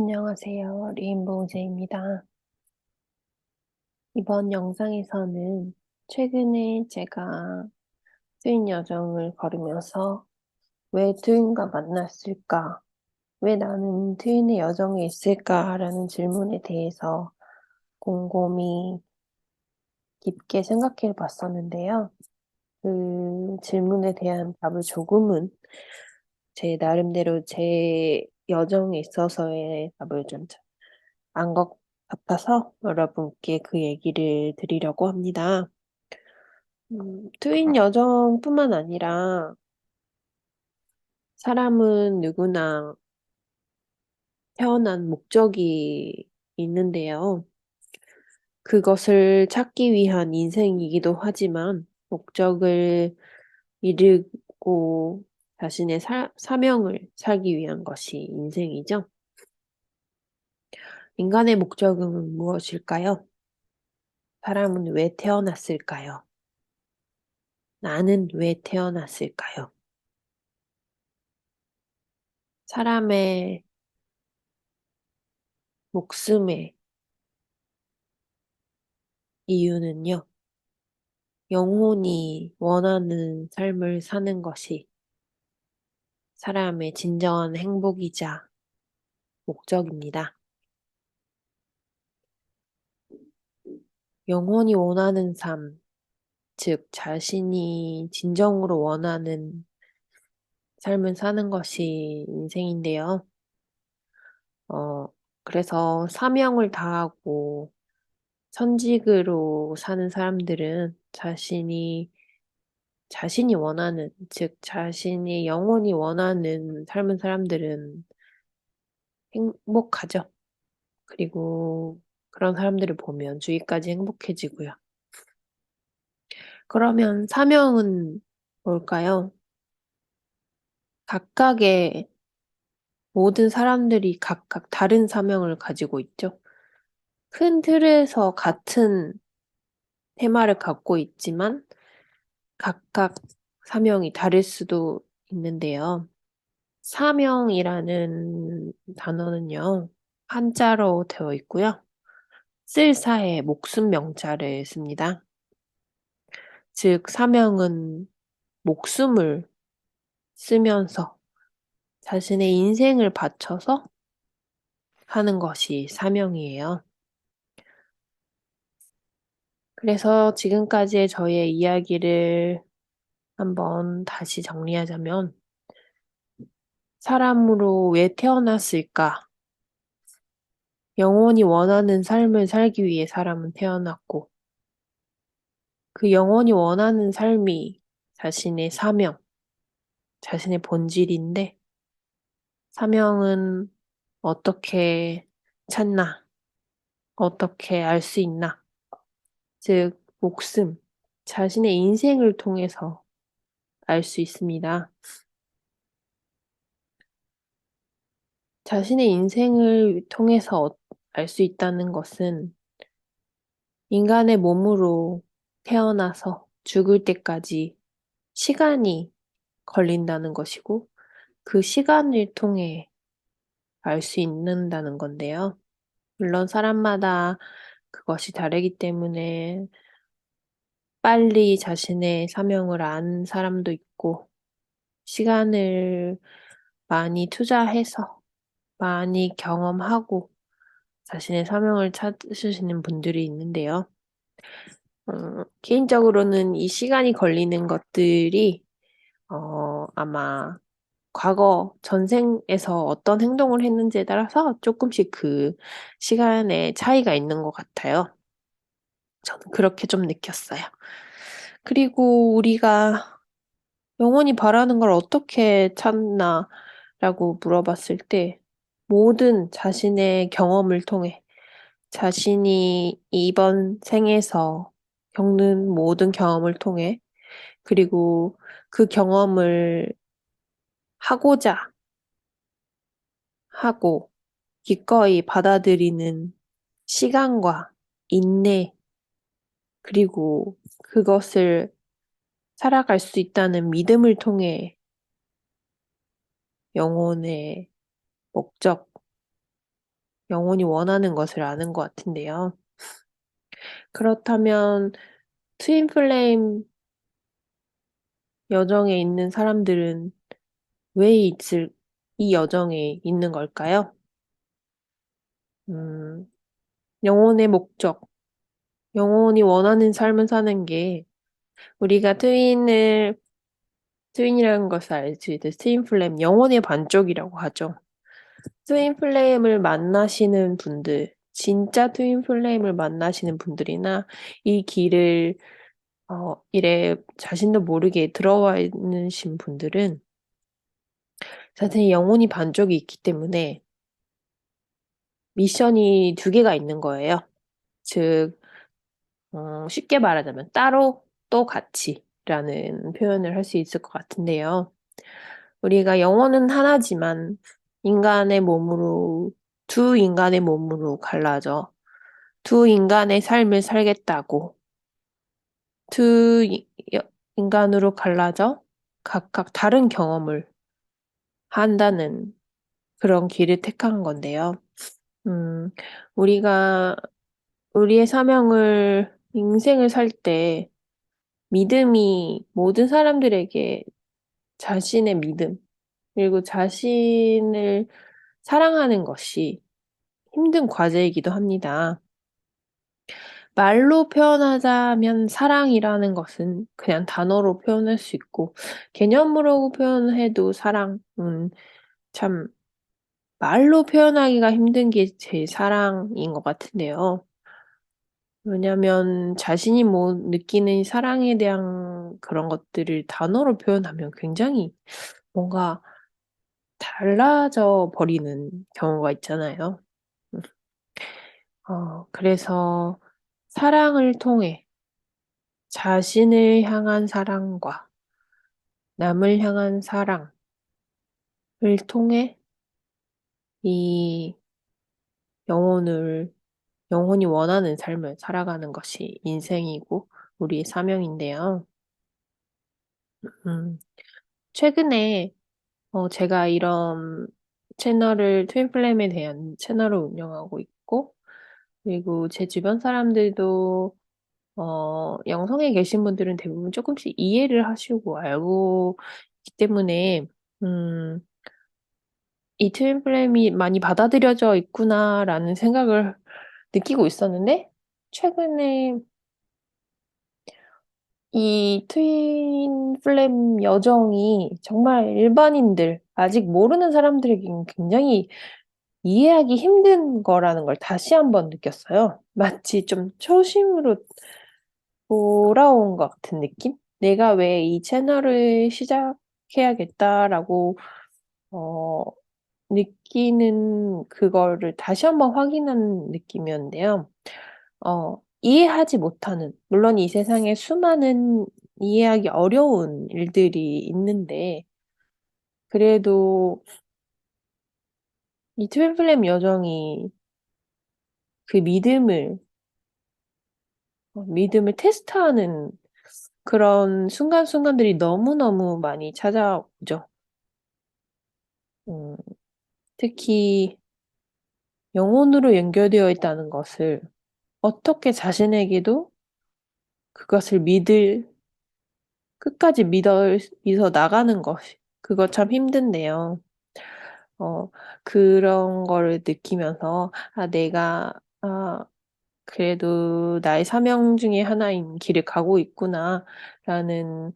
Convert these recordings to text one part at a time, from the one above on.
안녕하세요. 레인보우제입니다. 이번 영상에서는 최근에 제가 트윈 여정을 걸으면서 왜 트윈과 만났을까? 왜 나는 트윈의 여정에 있을까? 라는 질문에 대해서 곰곰이 깊게 생각해 봤었는데요. 그 질문에 대한 답을 조금은 제 나름대로 제 여정에 있어서의 답을 좀 안 것 같아서 여러분께 그 얘기를 드리려고 합니다. 음, 트윈 여정뿐만 아니라 사람은 누구나 태어난 목적이 있는데요. 그것을 찾기 위한 인생이기도 하지만 목적을 이루고 자신의 사, 사명을 살기 위한 것이 인생이죠. 인간의 목적은 무엇일까요? 사람은 왜 태어났을까요? 나는 왜 태어났을까요? 사람의 목숨의 이유는요, 영혼이 원하는 삶을 사는 것이 사람의 진정한 행복이자 목적입니다. 영혼이 원하는 삶, 즉, 자신이 진정으로 원하는 삶을 사는 것이 인생인데요. 어, 그래서 사명을 다하고 천직으로 사는 사람들은 자신이 자신이 원하는, 즉 자신이 영원히 원하는 삶은 사람들은 행복하죠. 그리고 그런 사람들을 보면 주위까지 행복해지고요. 그러면 사명은 뭘까요? 각각의 모든 사람들이 각각 다른 사명을 가지고 있죠. 큰 틀에서 같은 테마를 갖고 있지만 각각 사명이 다를 수도 있는데요. 사명이라는 단어는요, 한자로 되어 있고요. 쓸사에 목숨 명자를 씁니다. 즉, 사명은 목숨을 쓰면서 자신의 인생을 바쳐서 하는 것이 사명이에요. 그래서 지금까지의 저의 이야기를 한번 다시 정리하자면, 사람으로 왜 태어났을까? 영원히 원하는 삶을 살기 위해 사람은 태어났고, 그 영원히 원하는 삶이 자신의 사명, 자신의 본질인데, 사명은 어떻게 찾나? 어떻게 알 수 있나? 즉, 목숨, 자신의 인생을 통해서 알 수 있습니다. 자신의 인생을 통해서 알 수 있다는 것은 인간의 몸으로 태어나서 죽을 때까지 시간이 걸린다는 것이고, 그 시간을 통해 알 수 있는다는 건데요. 물론 사람마다 그것이 다르기 때문에 빨리 자신의 사명을 안 사람도 있고, 시간을 많이 투자해서 많이 경험하고 자신의 사명을 찾으시는 분들이 있는데요. 어, 개인적으로는 이 시간이 걸리는 것들이 어, 아마 과거 전생에서 어떤 행동을 했는지에 따라서 조금씩 그 시간의 차이가 있는 것 같아요. 저는 그렇게 좀 느꼈어요. 그리고 우리가 영원히 바라는 걸 어떻게 찾나 라고 물어봤을 때 모든 자신의 경험을 통해 자신이 이번 생에서 겪는 모든 경험을 통해 그리고 그 경험을 하고자 하고 기꺼이 받아들이는 시간과 인내 그리고 그것을 살아갈 수 있다는 믿음을 통해 영혼의 목적, 영혼이 원하는 것을 아는 것 같은데요. 그렇다면 트윈 플레임 여정에 있는 사람들은 왜 있을, 이 여정에 있는 걸까요? 음, 영혼의 목적, 영혼이 원하는 삶을 사는 게 우리가 트윈을 트윈이라는 것을 알지 트윈 플레임 영혼의 반쪽이라고 하죠. 트윈 플레임을 만나시는 분들, 진짜 트윈 플레임을 만나시는 분들이나 이 길을 어, 이래 자신도 모르게 들어와 있으신 분들은 자신의 영혼이 반쪽이 있기 때문에 미션이 두 개가 있는 거예요. 즉, 어, 쉽게 말하자면 따로 또 같이라는 표현을 할 수 있을 것 같은데요. 우리가 영혼은 하나지만 인간의 몸으로 두 인간의 몸으로 갈라져 두 인간의 삶을 살겠다고 두 인간으로 갈라져 각각 다른 경험을 한다는 그런 길을 택한 건데요. 음, 우리가 우리의 사명을 인생을 살 때 믿음이 모든 사람들에게 자신의 믿음 그리고 자신을 사랑하는 것이 힘든 과제이기도 합니다. 말로 표현하자면 사랑이라는 것은 그냥 단어로 표현할 수 있고 개념으로 표현해도 사랑은 참 말로 표현하기가 힘든 게 제 사랑인 것 같은데요. 왜냐면 자신이 뭐 느끼는 사랑에 대한 그런 것들을 단어로 표현하면 굉장히 뭔가 달라져 버리는 경우가 있잖아요. 음. 어 그래서 사랑을 통해 자신을 향한 사랑과 남을 향한 사랑을 통해 이 영혼을 영혼이 원하는 삶을 살아가는 것이 인생이고 우리의 사명인데요. 음. 최근에 어 제가 이런 채널을 트윈 플레임에 대한 채널을 운영하고 있고 그리고 제 주변 사람들도 어 영성에 계신 분들은 대부분 쪼끔씩 이해를 하시고 알고 있기 때문에 음 '이 트윈 플레임이 많이 받아들여져 있구나.'라는 생각을 느끼고 있었는데 최근에 이 트윈 플레임 여정이 정말 일반인들 아직 모르는 사람들에게는 굉장히 이해하기 힘든 거라는 걸 다시 한번 느꼈어요. 마치 좀 초심으로 돌아온 것 같은 느낌? '내가 왜 이 채널을 시작해야겠다.'라고 어 느끼는 그거를 다시 한번 확인한 느낌이었는데요. 어 이해하지 못하는 물론 이 세상에 수많은 이해하기 어려운 일들이 있는데 그래도 이 플레임 여정이 그 믿음을 어 믿음을 테스트하는 그런 순간순간들이 너무너무 많이 찾아오죠. 음 특히 영혼으로 연결되어 있다는 것을 어떻게 자신에게도 그것을 믿을 끝까지 믿어 믿어 나가는 것이 그거 참 힘든데요. 어 그런 거를 느끼면서 '아 내가 아 그래도 나의 사명 중에 하나인 길을 가고 있구나.'라는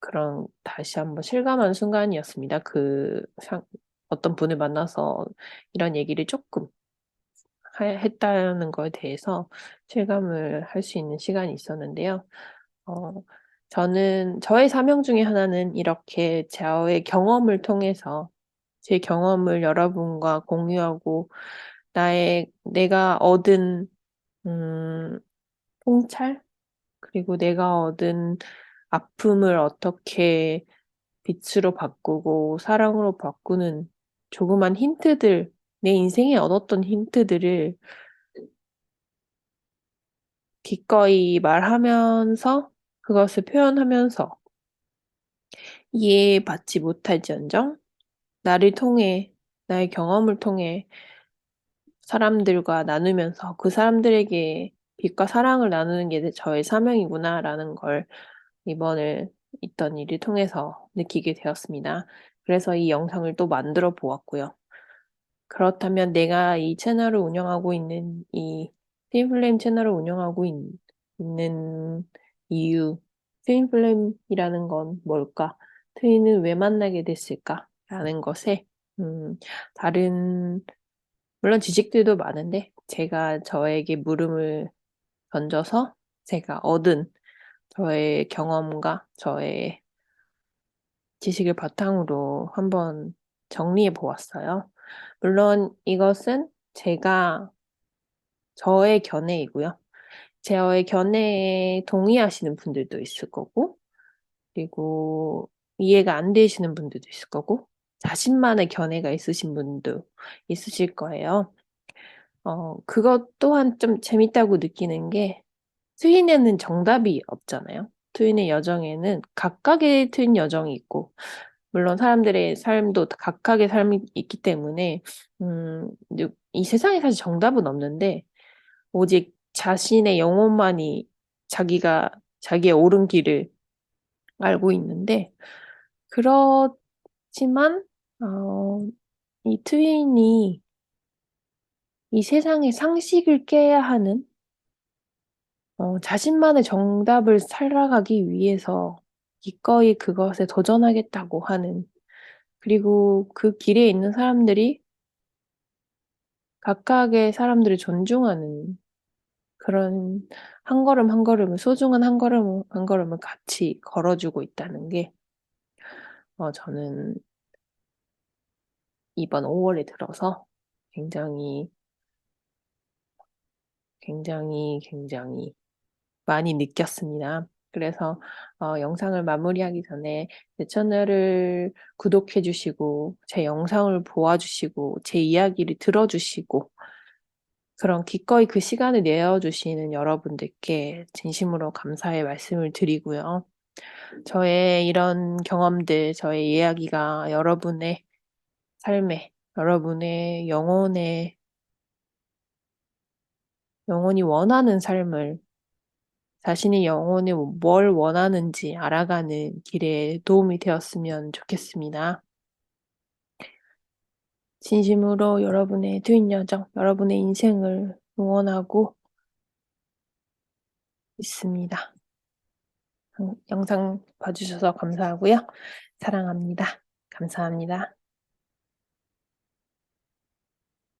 그런 다시 한번 실감한 순간이었습니다. 그 상 어떤 분을 만나서 이런 얘기를 쪼끔 하 했다는 거에 대해서 실감을 할 수 있는 시간이 있었는데요. 어 저는 저의 사명 중에 하나는 이렇게 저의 경험을 통해서 제 경험을 여러분과 공유하고 나의 내가 얻은 음 통찰? 그리고 내가 얻은 아픔을 어떻게 빛으로 바꾸고 사랑으로 바꾸는 조그만 힌트들 내 인생에 얻었던 힌트들을 기꺼이 말하면서 그것을 표현하면서 이해받지 못할지언정 나를 통해 나의 경험을 통해 사람들과 나누면서 그 사람들에게 빛과 사랑을 나누는 게 저의 사명이구나라는 걸 이번에 있던 일을 통해서 느끼게 되었습니다. 그래서 이 영상을 또 만들어 보았고요. 그렇다면 내가 이 채널을 운영하고 있는 이 트윈플레임 채널을 운영하고 있, 는 이유, 트윈플레임이라는 건 뭘까? 트윈은 왜 만나게 됐을까? 라는 것에 음, 다른 물론 지식들도 많은데 제가 저에게 물음을 던져서 제가 얻은 저의 경험과 저의 지식을 바탕으로 한번 정리해 보았어요. 물론 이것은 제가 저의 견해이고요. 저의 견해에 동의하시는 분들도 있을 거고, 그리고 이해가 안 되시는 분들도 있을 거고, 자신만의 견해가 있으신 분도 있으실 거예요. 어, 그것 또한 좀 재밌다고 느끼는 게, 트윈에는 정답이 없잖아요. 트윈의 여정에는 각각의 트윈 여정이 있고, 물론 사람들의 삶도 각각의 삶이 있기 때문에, 음, 이 세상에 사실 정답은 없는데, 오직 자신의 영혼만이 자기가, 자기의 옳은 길을 알고 있는데, 그렇지만, 어, 이 트윈이 이 세상의 상식을 깨야 하는 어, 자신만의 정답을 살아가기 위해서 기꺼이 그것에 도전하겠다고 하는 그리고 그 길에 있는 사람들이 각각의 사람들을 존중하는 그런 한 걸음 한 걸음을 소중한 한 걸음 한 걸음을 같이 걸어주고 있다는 게 어, 저는 이번 5월에 들어서 굉장히 굉장히 굉장히 많이 느꼈습니다. 그래서 어, 영상을 마무리하기 전에 제 채널을 구독해 주시고 제 영상을 보아주시고 제 이야기를 들어주시고 그런 기꺼이 그 시간을 내어주시는 여러분들께 진심으로 감사의 말씀을 드리고요. 저의 이런 경험들, 저의 이야기가 여러분의 삶에, 여러분의 영혼에, 영혼이 원하는 삶을 자신의 영혼이 뭘 원하는지 알아가는 길에 도움이 되었으면 좋겠습니다. 진심으로 여러분의 트윈 여정, 여러분의 인생을 응원하고 있습니다. 영상 봐주셔서 감사하고요. 사랑합니다. 감사합니다.